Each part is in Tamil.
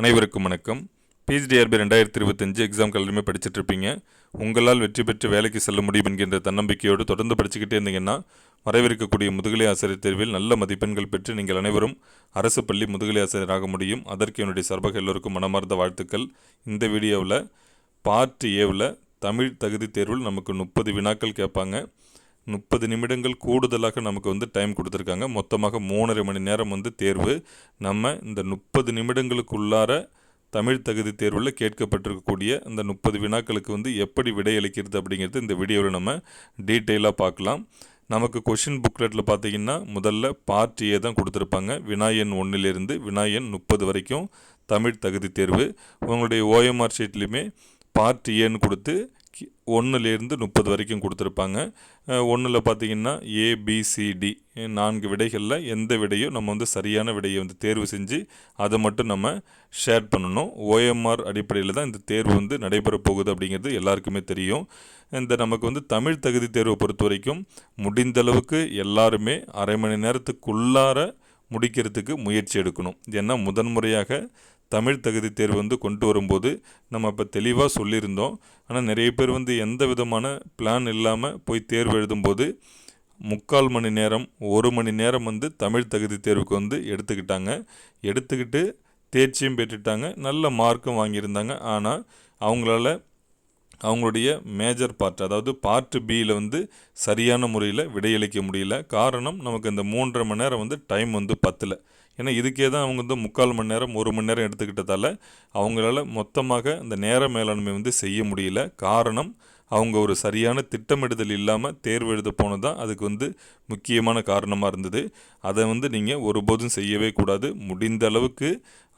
அனைவருக்கும் வணக்கம். பிஜிடிஆர்பி ரெண்டாயிரத்தி இருபத்தஞ்சு எக்ஸாம் எல்லாருமே படிச்சுட்டு இருப்பீங்க உங்களால் வெற்றி பெற்று வேலைக்கு செல்ல முடியும் என்கின்ற தன்னம்பிக்கையோடு தொடர்ந்து படிச்சுக்கிட்டே இருந்தீங்கன்னா வரவிருக்கக்கூடிய முதுகலை ஆசிரியர் தேர்வில் நல்ல மதிப்பெண்கள் பெற்று நீங்கள் அனைவரும் அரசு பள்ளி முதுகலை ஆசிரியராக முடியும். அதற்கு என்னுடைய சார்பாக எல்லோருக்கும் மனமார்ந்த வாழ்த்துக்கள். இந்த வீடியோவில் பார்ட் ஏவில் தமிழ் தகுதி தேர்வில் நமக்கு முப்பது வினாக்கள் கேட்பாங்க. முப்பது நிமிடங்கள் கூடுதலாக நமக்கு வந்து டைம் கொடுத்துருக்காங்க. மொத்தமாக மூணரை மணி நேரம் வந்து தேர்வு. நம்ம இந்த முப்பது நிமிடங்களுக்குள்ளார தமிழ் தகுதி தேர்வில் கேட்கப்பட்டிருக்கக்கூடிய அந்த முப்பது வினாக்களுக்கு வந்து எப்படி விடையளிக்கிறது அப்படிங்கிறது இந்த வீடியோவில் நம்ம டீட்டெயிலாக பார்க்கலாம். நமக்கு கொஷின் புக்லெட்டில் பார்த்தீங்கன்னா முதல்ல பார்ட் ஏ தான் கொடுத்துருப்பாங்க. வினாயன் ஒன்றிலிருந்து வினாயன் முப்பது வரைக்கும் தமிழ் தகுதி தேர்வு. உங்களுடைய ஓஎம்ஆர் ஷீட்லேயுமே பார்ட் ஏன்னு கொடுத்து ஒன்றுலேருந்து முப்பது வரைக்கும் கொடுத்துருப்பாங்க. ஒன்றில் பார்த்தீங்கன்னா ஏபிசிடி நான்கு விடைகளில் எந்த விடையோ நம்ம வந்து சரியான விடையை வந்து தேர்வு செஞ்சு அதை மட்டும் நம்ம ஷேர் பண்ணணும். ஓஎம்ஆர் அடிப்படையில் தான் இந்த தேர்வு வந்து நடைபெற போகுது அப்படிங்கிறது எல்லாருக்குமே தெரியும். இந்த நமக்கு வந்து தமிழ் தகுதி தேர்வை பொறுத்த வரைக்கும் முடிந்த அளவுக்கு எல்லாருமே அரை மணி நேரத்துக்குள்ளார முடிக்கிறதுக்கு முயற்சி எடுக்கணும். ஏன்னா முதன்முறையாக தமிழ் தகுதி தேர்வு வந்து கொண்டு வரும்போது நம்ம அப்போ தெளிவாக சொல்லியிருந்தோம். ஆனால் நிறைய பேர் வந்து எந்த விதமான பிளான் இல்லாமல் போய் தேர்வு எழுதும்போது முக்கால் மணி நேரம் ஒரு மணி நேரம் வந்து தமிழ் தகுதி தேர்வுக்கு வந்து எடுத்துக்கிட்டாங்க. எடுத்துக்கிட்டு தேர்ச்சியும் பெற்றுட்டாங்க நல்ல மார்க்கும் வாங்கியிருந்தாங்க. ஆனால் அவங்களால அவங்களுடைய மேஜர் பார்ட் அதாவது பார்ட் பியில் வந்து சரியான முறையில் விடையளிக்க முடியல. காரணம் நமக்கு இந்த மூன்றரை மணி நேரம் வந்து டைம் வந்து பத்தலை. ஏன்னா இதுக்கே தான் அவங்க வந்து முக்கால் மணி நேரம் ஒரு மணி நேரம் எடுத்துக்கிட்டதால அவங்களால மொத்தமாக இந்த நேர மேலாண்மை வந்து செய்ய முடியல. காரணம் அவங்க ஒரு சரியான திட்டமிடுதல் இல்லாமல் தேர்வு எழுத போனது தான் அதுக்கு வந்து முக்கியமான காரணமாக இருந்தது. அதை வந்து நீங்கள் ஒருபோதும் செய்யவே கூடாது. முடிந்த அளவுக்கு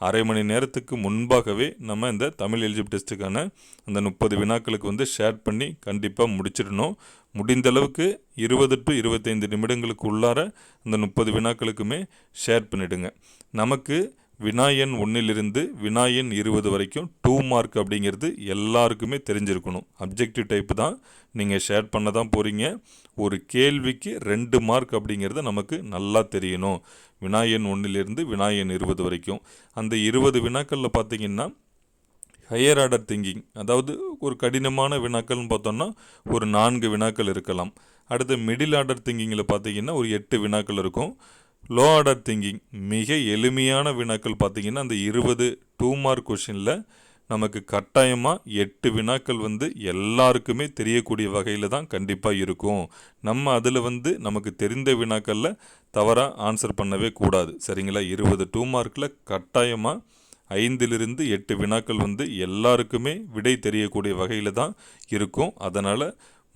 அரை மணி நேரத்துக்கு முன்பாகவே நம்ம இந்த தமிழ் எலிஜிபிள் டெஸ்ட்டுக்கான அந்த முப்பது வினாக்களுக்கு வந்து ஷேர் பண்ணி கண்டிப்பாக முடிச்சிடணும். முடிந்த அளவுக்கு இருபது டு இருபத்தைந்து நிமிடங்களுக்கு உள்ளார அந்த முப்பது வினாக்களுக்குமே ஷேர் பண்ணிவிடுங்க நமக்கு வினாயன் ஒன்றிலிருந்து வினாயன் இருபது வரைக்கும் டூ மார்க் அப்படிங்கிறது எல்லாருக்குமே தெரிஞ்சிருக்கணும். அப்ஜெக்டிவ் டைப் தான். நீங்கள் ஷேர் பண்ண தான் போகிறீங்க ஒரு கேள்விக்கு ரெண்டு மார்க் அப்படிங்கிறது நமக்கு நல்லா தெரியணும். வினாயன் ஒன்றிலிருந்து வினாயன் இருபது வரைக்கும். அந்த இருபது வினாக்களில் பார்த்தீங்கன்னா ஹையர் ஆர்டர் திங்கிங் அதாவது ஒரு கடினமான வினாக்கள்னு பார்த்தோம்னா ஒரு நான்கு வினாக்கள் இருக்கலாம். அடுத்து மிடில் ஆர்டர் திங்கிங்கில் பார்த்தீங்கன்னா ஒரு எட்டு வினாக்கள் இருக்கும். லோ ஆர்டர் திங்கிங் மிக எளிமையான வினாக்கள் பார்த்தீங்கன்னா அந்த இருபது டூ மார்க் கொஷினில் நமக்கு கட்டாயமாக எட்டு வினாக்கள் வந்து எல்லாருக்குமே தெரியக்கூடிய வகையில் தான் கண்டிப்பாக இருக்கும். நம்ம அதில் வந்து நமக்கு தெரிந்த வினாக்களில் தவறாக ஆன்சர் பண்ணவே கூடாது. சரிங்களா? இருபது டூ மார்க்கில் கட்டாயமாக ஐந்திலிருந்து எட்டு வினாக்கள் வந்து எல்லாருக்குமே விடை தெரியக்கூடிய வகையில் தான் இருக்கும். அதனால்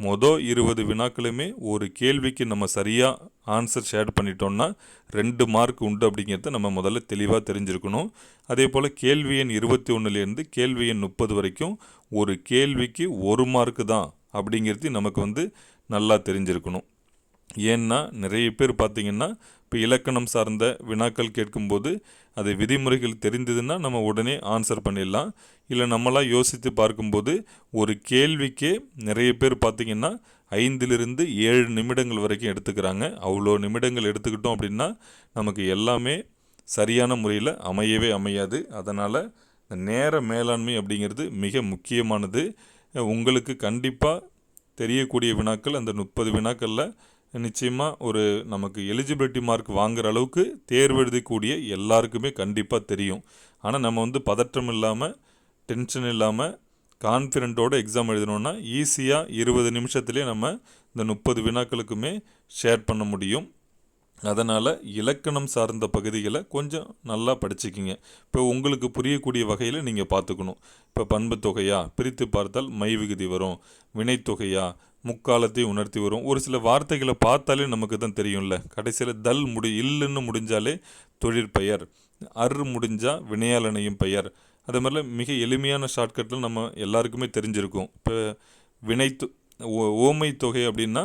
மொதல் இருபது வினாக்களுமே ஒரு கேள்விக்கு நம்ம சரியாக ஆன்சர் ஷேர் பண்ணிட்டோம்னா ரெண்டு மார்க் உண்டு அப்படிங்கிறத நம்ம முதல்ல தெளிவாக தெரிஞ்சிருக்கணும். அதே போல் கேள்வி எண் இருபத்தி ஒன்றுலேருந்து கேள்வி எண் முப்பது வரைக்கும் ஒரு கேள்விக்கு ஒரு மார்க்கு தான் அப்படிங்கிறது நமக்கு வந்து நல்லா தெரிஞ்சிருக்கணும். ஏன்னா நிறைய பேர் பார்த்திங்கன்னா இப்போ இலக்கணம் சார்ந்த வினாக்கள் கேட்கும்போது அது விதிமுறைகள் தெரிந்ததுன்னா நம்ம உடனே ஆன்சர் பண்ணிடலாம். இல்லை நம்மளாம் யோசித்து பார்க்கும்போது ஒரு கேள்விக்கே நிறைய பேர் பார்த்திங்கன்னா ஐந்திலிருந்து ஏழு நிமிடங்கள் வரைக்கும் எடுத்துக்கிறாங்க. அவ்வளோ நிமிடங்கள் எடுத்துக்கிட்டோம் அப்படின்னா நமக்கு எல்லாமே சரியான முறையில் அமையவே அமையாது. அதனால் இந்த நேர மேலாண்மை அப்படிங்கிறது மிக முக்கியமானது. உங்களுக்கு கண்டிப்பாக தெரியக்கூடிய வினாக்கள் அந்த முப்பது வினாக்களில் நிச்சயமாக ஒரு நமக்கு எலிஜிபிலிட்டி மார்க் வாங்குற அளவுக்கு தேர்வு எழுதக்கூடிய எல்லாருக்குமே கண்டிப்பாக தெரியும். ஆனால் நம்ம வந்து பதற்றம் இல்லாமல் டென்ஷன் இல்லாமல் கான்ஃபிடென்ட்டோடு எக்ஸாம் எழுதணுன்னா ஈஸியாக இருபது நிமிஷத்துலேயே நம்ம இந்த முப்பது வினாக்களுக்குமே ஷேர் பண்ண முடியும். அதனால் இலக்கணம் சார்ந்த பகுதிகளை கொஞ்சம் நல்லா படிச்சுக்கிங்க. இப்போ உங்களுக்கு புரியக்கூடிய வகையில் நீங்கள் பார்த்துக்கணும். இப்போ பண்பு தொகையா பிரித்து பார்த்தால் மை விகுதி வரும். வினைத்தொகையா முக்காலத்தை உணர்த்தி வரும். ஒரு சில வார்த்தைகளை பார்த்தாலே நமக்கு தான் தெரியும்ல. கடைசியில் தல் முடி இல்லைன்னு முடிஞ்சாலே தொழிற்பெயர் அர் முடிஞ்சால் வினையாளனையும் பெயர். அதே மாதிரிலாம் மிக எளிமையான ஷார்ட்கட்டில் நம்ம எல்லாருக்குமே தெரிஞ்சிருக்கும். இப்போ வினைத்து ஓமை தொகை அப்படின்னா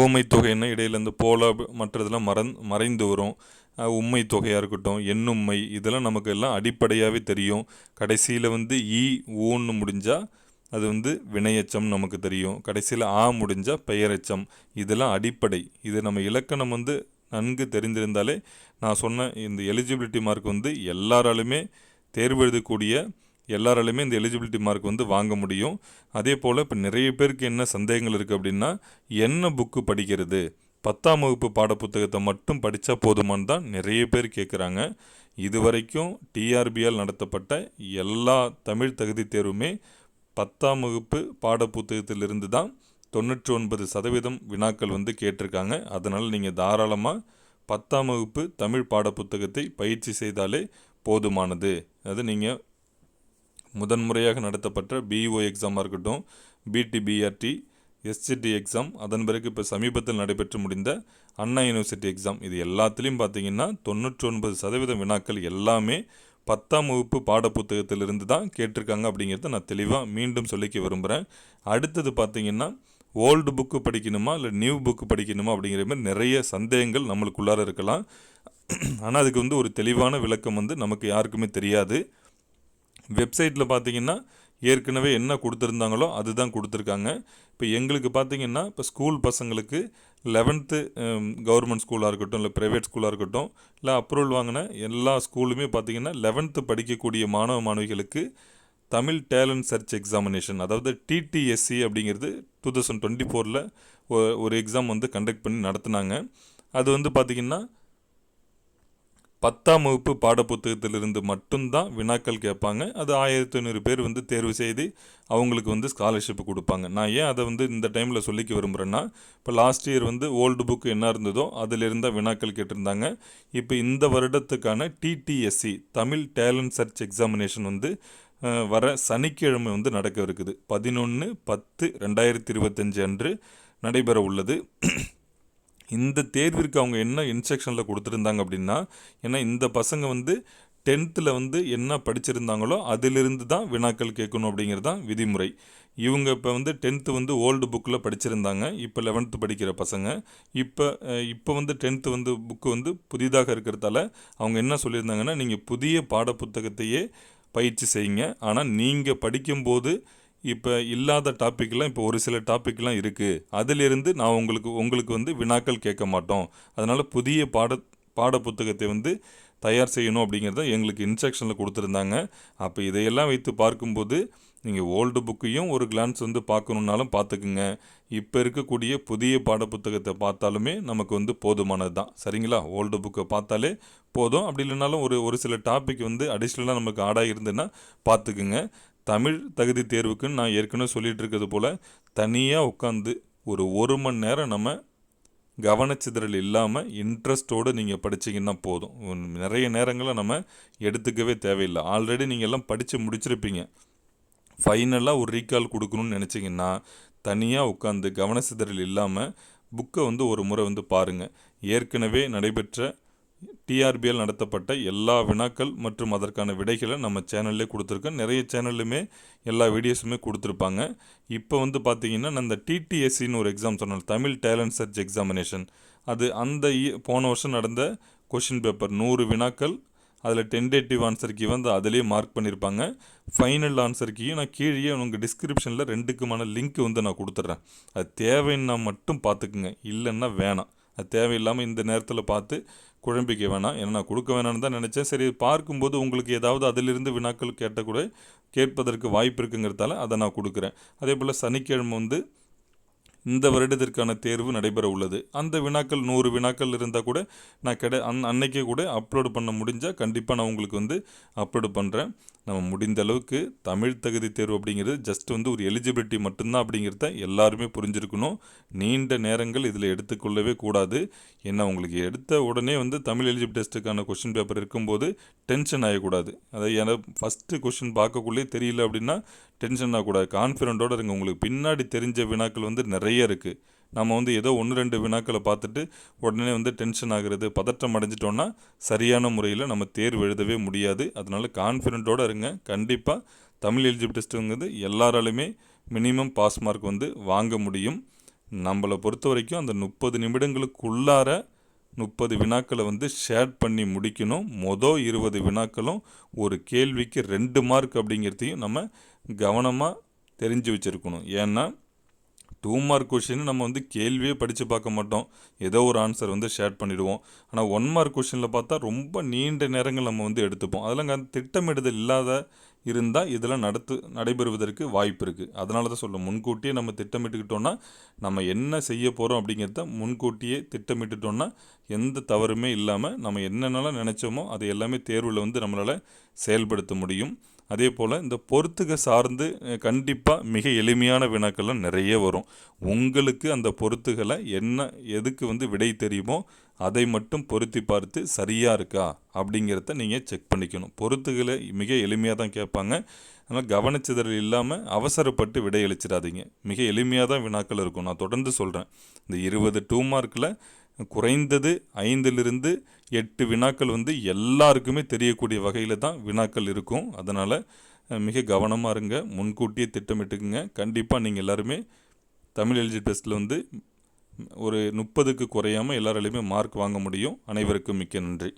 ஓமை தொகைன்னா இடையில இந்த போல மற்றதெல்லாம் மறந் மறைந்து வரும். உண்மை தொகையாக இருக்கட்டும் எண்ணுண்மை இதெல்லாம் நமக்கு எல்லாம் அடிப்படையாகவே தெரியும். கடைசியில் வந்து ஈ ஊன்னு முடிஞ்சால் அது வந்து வினையச்சம் நமக்கு தெரியும். கடைசியில் ஆ முடிஞ்சால் பெயரெச்சம். இதெல்லாம் அடிப்படை. இது நம்ம இலக்கணம் வந்து நன்கு தெரிந்திருந்தாலே நான் சொன்ன இந்த எலிஜிபிலிட்டி மார்க் வந்து எல்லாராலுமே தேர்வு எழுதக்கூடிய எல்லாராலுமே இந்த எலிஜிபிலிட்டி மார்க் வந்து வாங்க முடியும். அதே போல் இப்போ நிறைய பேருக்கு என்ன சந்தேகங்கள் இருக்குது அப்படின்னா என்ன புக்கு படிக்கிறது? பத்தாம் வகுப்பு பாடப்புத்தகத்தை மட்டும் படித்தா போதுமான்னு தான் நிறைய பேர் கேட்குறாங்க இதுவரைக்கும் டிஆர்பியால் நடத்தப்பட்ட எல்லா தமிழ் தகுதி தேர்வுமே பத்தாம் வகுப்பு பாடப்புத்தகத்திலிருந்து தான் தொண்ணூற்றி ஒன்பது சதவீதம் வினாக்கள் வந்து கேட்டிருக்காங்க. அதனால் நீங்கள் தாராளமாக பத்தாம் வகுப்பு தமிழ் பாடப்புத்தகத்தை பயிற்சி செய்தாலே போதுமானது. அது நீங்கள் முதன்முறையாக நடத்தப்பட்ட பிஇஓ எக்ஸாமாக இருக்கட்டும் பிடிபிஆர்டி எஸ்சிடி எக்ஸாம் அதன் பிறகு இப்போ சமீபத்தில் நடைபெற்று முடிந்த அண்ணா யூனிவர்சிட்டி எக்ஸாம் இது எல்லாத்துலேயும் பார்த்தீங்கன்னா தொண்ணூற்றி ஒன்பது சதவீதம் வினாக்கள் எல்லாமே பத்தாம் வகுப்பு பாடப்புத்தகத்திலிருந்து தான் கேட்டிருக்காங்க அப்படிங்கிறத நான் தெளிவாக மீண்டும் சொல்லிக்க விரும்புகிறேன் அடுத்தது பார்த்தீங்கன்னா ஓல்டு புக்கு படிக்கணுமா இல்லை நியூ புக்கு படிக்கணுமா அப்படிங்கிற மாதிரி நிறைய சந்தேகங்கள் நம்மளுக்குள்ளார இருக்கலாம். ஆனால் அதுக்கு வந்து ஒரு தெளிவான விளக்கம் வந்து நமக்கு யாருக்குமே தெரியாது. வெப்சைட்டில் பார்த்தீங்கன்னா ஏற்கனவே என்ன கொடுத்துருந்தாங்களோ அதுதான் கொடுத்துருக்காங்க. இப்போ எங்களுக்கு பார்த்தீங்கன்னா இப்போ ஸ்கூல் பசங்களுக்கு லெவன்த்து கவர்மெண்ட் ஸ்கூலாக இருக்கட்டும் இல்லை ப்ரைவேட் ஸ்கூலாக இருக்கட்டும் இல்லை அப்ரூவல் வாங்கின எல்லா ஸ்கூலுமே பார்த்தீங்கன்னா லெவன்த்து படிக்கக்கூடிய மாணவ மாணவிகளுக்கு தமிழ் டேலண்ட் சர்ச் எக்ஸாமினேஷன் அதாவது டிடிஎஸ்சி அப்படிங்கிறது டூ தௌசண்ட் டுவெண்ட்டி ஃபோரில் ஒரு எக்ஸாம் வந்து கண்டக்ட் பண்ணி நடத்துனாங்க. அது வந்து பார்த்திங்கன்னா பத்தாம் வகுப்பு பாடப்புத்தகத்திலிருந்து மட்டும்தான் வினாக்கள் கேட்பாங்க. அது ஆயிரத்தி ஐநூறு பேர் வந்து தேர்வு செய்து அவங்களுக்கு வந்து ஸ்காலர்ஷிப் கொடுப்பாங்க. நான் ஏன் அதை வந்து இந்த டைமில் சொல்லிக்க விரும்புகிறேன்னா இப்போ லாஸ்ட் இயர் வந்து ஓல்டு புக் என்ன இருந்ததோ அதிலிருந்தால் வினாக்கள் கேட்டிருந்தாங்க. இப்போ இந்த வருடத்துக்கான TTSC Tamil talent search examination வந்து வர சனிக்கிழமை வந்து நடக்க இருக்குது. பதினொன்று பத்து ரெண்டாயிரத்தி இருபத்தஞ்சு அன்று நடைபெற உள்ளது. இந்த தேர்விற்கு அவங்க என்ன இன்ஸ்ட்ரக்ஷனில் கொடுத்துருந்தாங்க அப்படின்னா ஏன்னா இந்த பசங்க வந்து டென்த்தில் வந்து என்ன படிச்சிருந்தாங்களோ அதிலிருந்து தான் வினாக்கள் கேட்கணும் அப்படிங்கிறது தான் விதிமுறை. இவங்க இப்போ வந்து டென்த்து வந்து ஓல்டு புக்கில் படிச்சிருந்தாங்க. இப்போ லெவன்த்து படிக்கிற பசங்க. இப்போ இப்போ வந்து டென்த்து வந்து புக்கு வந்து புதிதாக இருக்கிறதால அவங்க என்ன சொல்லியிருந்தாங்கன்னா நீங்கள் புதிய பாடப்புத்தகத்தையே பயிற்சி செய்யுங்க. ஆனால் நீங்கள் படிக்கும்போது இப்போ இல்லாத டாப்பிக்லாம் இப்போ ஒரு சில டாப்பிக்லாம் இருக்குது அதிலிருந்து நான் உங்களுக்கு உங்களுக்கு வந்து வினாக்கள் கேட்க மாட்டோம். அதனால் புதிய பாட புத்தகத்தை வந்து தயார் செய்யணும் அப்படிங்கிறத எங்களுக்கு இன்ஸ்ட்ரக்ஷனில் கொடுத்துருந்தாங்க. அப்போ இதையெல்லாம் வைத்து பார்க்கும்போது நீங்கள் ஓல்டு புக்கையும் ஒரு கிளான்ஸ் வந்து பார்க்கணுன்னாலும் பார்த்துக்குங்க. இப்போ இருக்கக்கூடிய புதிய பாடப்புத்தகத்தை பார்த்தாலுமே நமக்கு வந்து போதுமானது தான். சரிங்களா? ஓல்டு புக்கை பார்த்தாலே போதும். அப்படி இல்லைனாலும் ஒரு ஒரு சில டாபிக் வந்து அடிஷ்னலாக நமக்கு ஆடாக இருந்ததுன்னா பார்த்துக்குங்க. தமிழ் தகுதி தேர்வுக்குன்னு நான் ஏற்கனவே சொல்லிகிட்டு இருக்கிறது போல் தனியாக உட்காந்து ஒரு ஒரு மணி நேரம் நம்ம கவனச்சிதறல் இல்லாமல் இன்ட்ரெஸ்ட்டோடு நீங்கள் படிச்சீங்கன்னா போதும். நிறைய நேரங்களை நம்ம எடுத்துக்கவே தேவையில்லை. ஆல்ரெடி நீங்கள் எல்லாம் படித்து முடிச்சிருப்பீங்க. ஃபைனலாக ஒரு ரீகால் கொடுக்கணும்னு நினச்சிங்கன்னா தனியாக உட்காந்து கவனச்சிதறல் இல்லாமல் புக்கை வந்து ஒரு முறை வந்து பாருங்கள் ஏற்கனவே நடைபெற்ற டிஆர்பிஎல் நடத்தப்பட்ட எல்லா வினாக்கள் மற்றும் அதற்கான விடைகளை நம்ம சேனல்லே கொடுத்துருக்கோம். நிறைய சேனல்லுமே எல்லா வீடியோஸுமே கொடுத்துருப்பாங்க. இப்போ வந்து பார்த்தீங்கன்னா நான் இந்த டிடிஎஸ்சின்னு ஒரு எக்ஸாம் சொன்னேன் தமிழ் டேலண்ட் சர்ச் எக்ஸாமினேஷன் அது அந்த இய- போன வருஷம் நடந்த கொஷின் பேப்பர் நூறு வினாக்கள் அதில் டென்டேட்டிவ் ஆன்சருக்கு வந்து அதிலே மார்க் பண்ணியிருப்பாங்க ஃபைனல் ஆன்சருக்கையும் நான் கீழே உங்கள் டிஸ்கிரிப்ஷனில் ரெண்டுக்குமான லிங்க் வந்து நான் கொடுத்துட்றேன். அது தேவைன்னா மட்டும் பார்த்துக்குங்க இல்லைன்னா வேணாம். அது தேவையில்லாமல் இந்த நேரத்தில் பார்த்து குழம்பிக்க வேணாம். ஏன்னா நான் கொடுக்க வேணாம்னு தான் நினச்சேன். சரி பார்க்கும்போது உங்களுக்கு ஏதாவது அதிலிருந்து வினாக்கள் கேட்டக்கூட கேட்பதற்கு வாய்ப்பு இருக்குங்கிறதால அதை நான் கொடுக்குறேன். அதே போல் சனிக்கிழமை வந்து இந்த வருடத்திற்கான தேர்வு நடைபெற உள்ளது. அந்த வினாக்கள் நூறு வினாக்கள் இருந்தால் கூட நான் கிடை அன் அன்னைக்கே கூட அப்லோடு பண்ண முடிஞ்சால் கண்டிப்பாக நான் உங்களுக்கு வந்து அப்லோடு பண்ணுறேன் நம்ம முடிந்த அளவுக்கு தமிழ் தகுதி தேர்வு அப்படிங்கிறது ஜஸ்ட் வந்து ஒரு எலிஜிபிலிட்டி மட்டும்தான் அப்படிங்கிறத எல்லாருமே புரிஞ்சிருக்கணும். நீண்ட நேரங்கள் இதில் எடுத்துக்கொள்ளவே கூடாது. ஏன்னா உங்களுக்கு எடுத்த உடனே வந்து தமிழ் எலிஜிபிள் டெஸ்ட்டுக்கான கொஷின் பேப்பர் இருக்கும்போது டென்ஷன் ஆகக்கூடாது அதாவது ஏன்னா ஃபஸ்ட்டு கொஷின் பார்க்கக்குள்ளே தெரியல அப்படின்னா டென்ஷன் ஆகக்கூடாது. கான்ஃபிடென்ட்டோட இருங்க. உங்களுக்கு பின்னாடி தெரிஞ்ச வினாக்கள் வந்து நிறைய இருக்குது நம்ம வந்து ஏதோ ஒன்று ரெண்டு வினாக்களை பார்த்துட்டு உடனே வந்து டென்ஷன் ஆகிறது பதற்றம் அடைஞ்சிட்டோன்னா சரியான முறையில் நம்ம தேர்வு எழுதவே முடியாது. அதனால கான்ஃபிடென்ட்டோடு இருங்க. கண்டிப்பாக தமிழ் எலிஜிபிள் டெஸ்ட்டுங்கிறது எல்லாராலுமே மினிமம் பாஸ் மார்க் வந்து வாங்க முடியும். நம்மளை பொறுத்த வரைக்கும் அந்த முப்பது நிமிடங்களுக்குள்ளார முப்பது வினாக்களை வந்து ஷேர் பண்ணி முடிக்கணும். மொதல் இருபது வினாக்களும் ஒரு கேள்விக்கு ரெண்டு மார்க் அப்படிங்கிறதையும் நம்ம கவனமாக தெரிஞ்சு வச்சுருக்கணும். ஏன்னா டூ மார்க் கொஷின் நம்ம வந்து கேள்வியே படித்து பார்க்க மாட்டோம். ஏதோ ஒரு ஆன்சர் வந்து ஷேர் பண்ணிவிடுவோம் ஆனால் ஒன் மார்க் கொஷினில் பார்த்தா ரொம்ப நீண்ட நேரங்கள் நம்ம வந்து எடுத்துப்போம். அதெல்லாம் திட்டமிடுதல் இல்லாத இருந்தால் இதெல்லாம் நடத்து நடைபெறுவதற்கு வாய்ப்பு இருக்குது அதனால தான் சொல்ல முன்கூட்டியே நம்ம திட்டமிட்டுக்கிட்டோன்னா நம்ம என்ன செய்ய போகிறோம் அப்படிங்கிறத முன்கூட்டியே திட்டமிட்டுட்டோன்னா எந்த தவறுமே இல்லாமல் நம்ம என்னென்னலாம் நினச்சோமோ அது எல்லாமே தேர்வில் வந்து நம்மளால் செயல்படுத்த முடியும். அதே போல் இந்த பொறுத்துக சார்ந்து கண்டிப்பாக மிக எளிமையான வினாக்கள்லாம் நிறைய வரும். உங்களுக்கு அந்த பொறுத்துகளை என்ன எதுக்கு வந்து விடை தெரியுமோ அதை மட்டும் பொருத்தி பார்த்து சரியாக இருக்கா அப்படிங்கிறத நீங்கள் செக் பண்ணிக்கணும். பொறுத்துகளை மிக எளிமையாக தான் கேட்பாங்க. அதனால் கவனச்சிதறல் இல்லாமல் அவசரப்பட்டு விடை அளிச்சிடாதீங்க. மிக எளிமையாக தான் வினாக்கள் இருக்கும். நான் தொடர்ந்து சொல்கிறேன் இந்த இருபது டூ மார்க்கில் குறைந்தது ஐந்திலிருந்து எட்டு வினாக்கள் வந்து எல்லாருக்குமே தெரியக்கூடிய வகையில் தான் வினாக்கள் இருக்கும். அதனால் மிக கவனமாக இருங்க. முன்கூட்டியே திட்டமிட்டுக்குங்க. கண்டிப்பாக நீங்கள் எல்லாருமே தமிழ் எலிஜி டெஸ்ட்டில் வந்து ஒரு முப்பதுக்கு குறையாமல் எல்லாராலையுமே மார்க் வாங்க முடியும். அனைவருக்கும் மிக்க நன்றி.